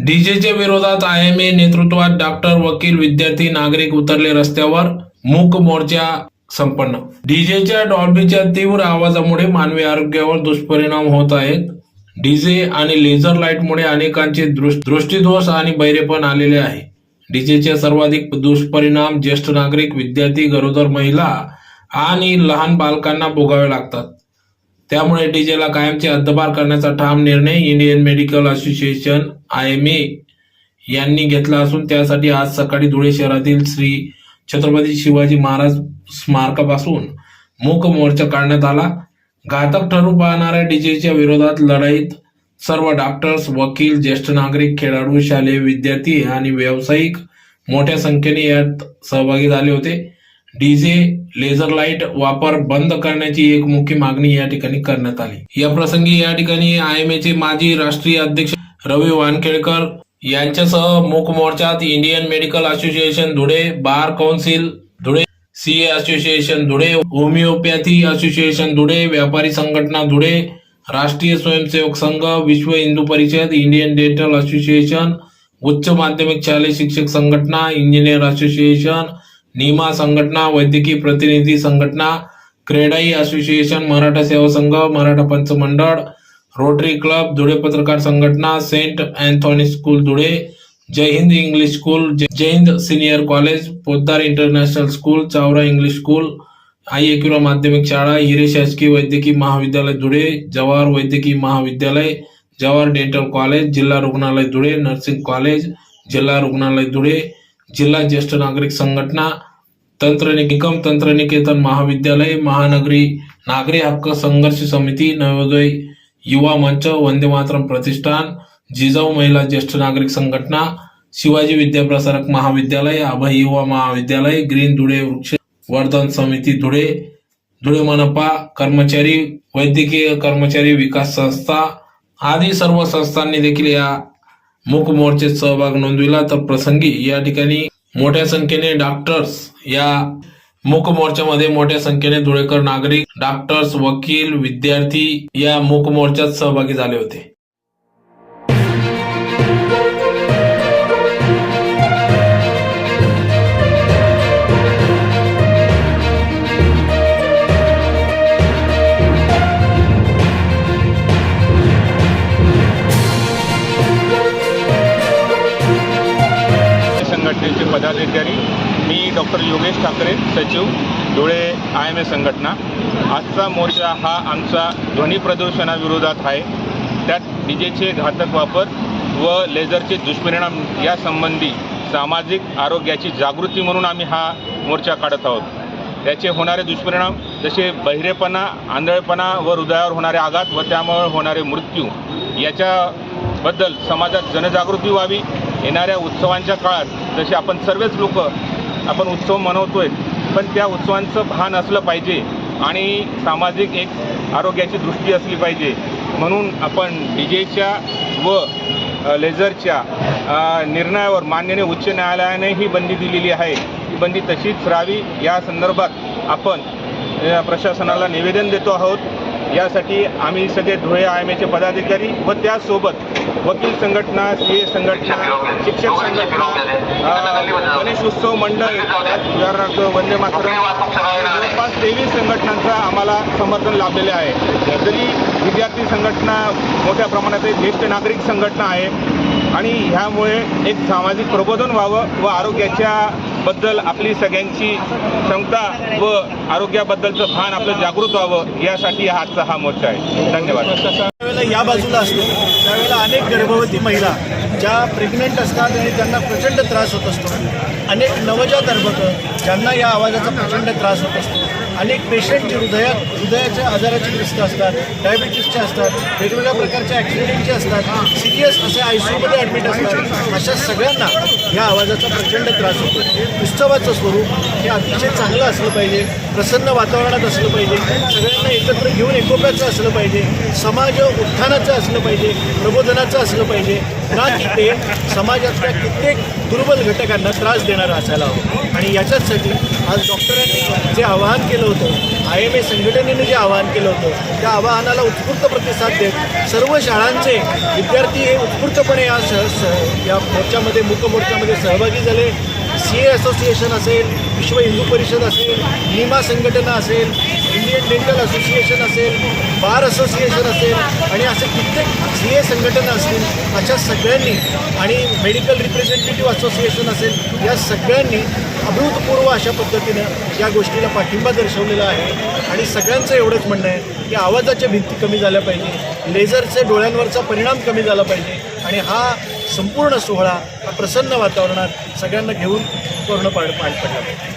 डीजेच्या विरोधात I M ए नेतृत्वात doctor वकील विद्यार्थी नागरिक उतरले रस्त्यावर मूक मोर्चा संपन्न. डीजेच्या डॉल्बीच्या तीव्र आवाजामुळे मानवी आरोग्यावर दुष्परिणाम होत आहेत. डीजे आणि लेझर लाईटमुळे अनेकांचे दृष्टीदोष आणि बहिरेपण आलेले आहे. डीजेचे सर्वाधिक दुष्परिणाम ज्येष्ठ नागरिक विद्यार्थी गरोदर महिला आणि लहान बालकांना भोगावे लागतात. त्यामुळे डीजेला कायमचे हद्दपार करण्याचा ठाम निर्णय Indian Medical Association I M A यांनी घेतला असून त्यासाठी आज सकाळी धुळे शहरातील श्री छत्रपती शिवाजी महाराज स्मारकापासून मूक मोर्चा काढण्यात आला. घातक ठरू पाहणाऱ्या डीजेच्या विरोधात लढाईत सर्व डॉक्टर्स वकील ज्येष्ठ नागरिक खेळाडू शालेय विद्यार्थी आणि व्यावसायिक मोठ्या संख्येने यात सहभागी झाले होते. डीजे लेझर लाइट वापर बंद करण्याची एक मुख्य मागणी या ठिकाणी करण्यात आली. या प्रसंगी या ठिकाणी आय एम एचे माजी राष्ट्रीय अध्यक्ष रवी वानखेडकर यांच्यासह मूक मोर्चात Indian Medical Association Dhule bar council Dhule C A association Dhule homeopathy association Dhule व्यापारी संघटना धुळे राष्ट्रीय स्वयंसेवक संघ विश्व Hindu Parishad Indian dental association उच्च माध्यमिक शालेय शिक्षक संघटना इंजिनियर असोसिएशन निमा संघटना वैद्यकीय प्रतिनिधी संघटना CREDAI association Maratha Seva Sangh Maratha Panchmandal rotary club Dhule पत्रकार संघटना Saint Anthony school Dhule Jai Hind English school Jai Jai Hind senior college Poddar international school Chavara English school Aai Ekvira माध्यमिक शाळा हिरे शासकीय वैद्यकीय महाविद्यालय धुळे जवाहर वैद्यकीय महाविद्यालय जवाहर डेंटल कॉलेज जिल्हा रुग्णालय धुळे नर्सिंग कॉलेज जिल्हा रुग्णालय धुळे जिल्हा ज्येष्ठ नागरिक संघटना तंत्रनिकेतन तंत्रनिकेतन महाविद्यालय महानगरी नागरी हक्क संघर्ष समिती नवोदय युवा मंच वंदे मातरम प्रतिष्ठान जिजाऊ महिला ज्येष्ठ नागरिक संघटना शिवाजी विद्याप्रसारक महाविद्यालय अभय युवा महाविद्यालय ग्रीन धुळे वृक्ष वर्धन समिती धुळे धुळे मनपा कर्मचारी वैद्यकीय कर्मचारी विकास संस्था आदी सर्व संस्थांनी देखील या मूक मोर्चेत सहभाग नोंदविला तर प्रसंगी या ठिकाणी मोठ्या संख्येने डॉक्टर्स या मूक मोर्चामध्ये मोठ्या संख्येने धुळेकर नागरिक डॉक्टर्स वकील विद्यार्थी या मूक मोर्चात सहभागी झाले होते. पदाधिकारी मी डॉक्टर योगेश ठाकरे सचिव धुळे आय एम ए संघटना. आजचा मोर्चा हा आमचा ध्वनी प्रदूषणाविरोधात आहे. त्यात डीजेचे घातक वापर व लेझरचे दुष्परिणाम यासंबंधी सामाजिक आरोग्याची जागृती म्हणून आम्ही हा मोर्चा काढत आहोत. त्याचे होणारे दुष्परिणाम जसे बहिरेपणा आंधळेपणा व हृदयावर होणारे आघात व त्यामुळे होणारे मृत्यू याच्याबद्दल समाजात जनजागृती व्हावी येणाऱ्या उत्सवांच्या काळात जसे आपण सर्वच लोक आपण उत्सव मनवतो आहे पण त्या उत्सवांचं भान असलं पाहिजे आणि सामाजिक एक आरोग्याची दृष्टी असली पाहिजे. म्हणून आपण डी जेच्या व लेझरच्या निर्णयावर मान्यने उच्च न्यायालयाने ही बंदी दिलेली आहे. ही बंदी तशीच राहावी या संदर्भात आपण प्रशासनाला निवेदन देतो आहोत. यासाठी आम्ही सगळे धुळे आय एम एचे पदाधिकारी व त्यासोबत वकील संघटना सी ए संघटना शिक्षक संघटना गणेशोत्सव गणेश उत्सव मंडळ उदाहरणार्थ वंदे मातरम जवळपास तेवीस संघटनांचा आम्हाला समर्थन लाभलेले आहे. तरी विद्यार्थी संघटना मोठ्या प्रमाणात ज्येष्ठ नागरिक संघटना आहे आणि ह्यामुळे एक सामाजिक प्रबोधन व्हावं व आरोग्याच्या बद्दल आपली सगळ्यांची क्षमता व आरोग्याबद्दलचं भान आपलं जागृत व्हावं यासाठी हा आजचा हा मोर्चा आहे. धन्यवाद. त्यावेळेला या बाजूला असतो. त्यावेळेला अनेक गर्भवती महिला ज्या प्रेग्नंट असतात आणि त्यांना प्रचंड त्रास होत असतो. अनेक नवजात अर्भकं ज्यांना या आवाजाचा प्रचंड त्रास होत असतो. अनेक पेशंटचे हृदय हृदयात हृदयाच्या आजाराचे ग्रस्त असतात डायबिटीसचे असतात वेगवेगळ्या प्रकारच्या ॲक्सिडेंटचे असतात. सिरियस असे आय सी यूमध्ये ॲडमिट असतात. अशा सगळ्यांना या आवाजाचा प्रचंड त्रास होतो. उत्सवाचं स्वरूप हे अतिशय चांगलं असलं पाहिजे प्रसन्न वातावरणात असलं पाहिजे सगळ्यांना एकत्र घेऊन एकोप्याचं असलं पाहिजे समाज उत्थानाचं असलं पाहिजे प्रबोधनाचं असलं पाहिजे ना की ते समाजातल्या कित्येक दुर्बल घटकांना त्रास देणारं असायला हवं. आणि याच्याचसाठी आज डॉक्टरांनी जे आवाहन केलं होतं आय एम ए संघटनेने जे आवाहन केलं होतं त्या आवाहनाला उत्स्फूर्त प्रतिसाद देत सर्व शाळांचे विद्यार्थी हे उत्स्फूर्तपणे या स या मोर्चामध्ये मूक मोर्चामध्ये सहभागी झाले. सी ए असोसिएशन असेल विश्व हिंदू परिषद असेल निमा संघटना असेल इंडियन डेंटल असोसिएशन असेल बार असोसिएशन असेल आणि असे कित्येक सी ए संघटना असतील अशा सगळ्यांनी आणि मेडिकल रिप्रेझेंटेटिव्ह असोसिएशन असेल या सगळ्यांनी अभूतपूर्व अशा पद्धतीनं या गोष्टीला पाठिंबा दर्शवलेला आहे. आणि सगळ्यांचं एवढंच म्हणणं आहे की आवाजाच्या भिंती कमी झाल्या पाहिजे लेझरचे डोळ्यांवरचा परिणाम कमी झाला पाहिजे. आणि हा संपूर्ण सोहळा हा प्रसन्न वातावरणात सगळ्यांना घेऊन पूर्ण पाड पार पडला.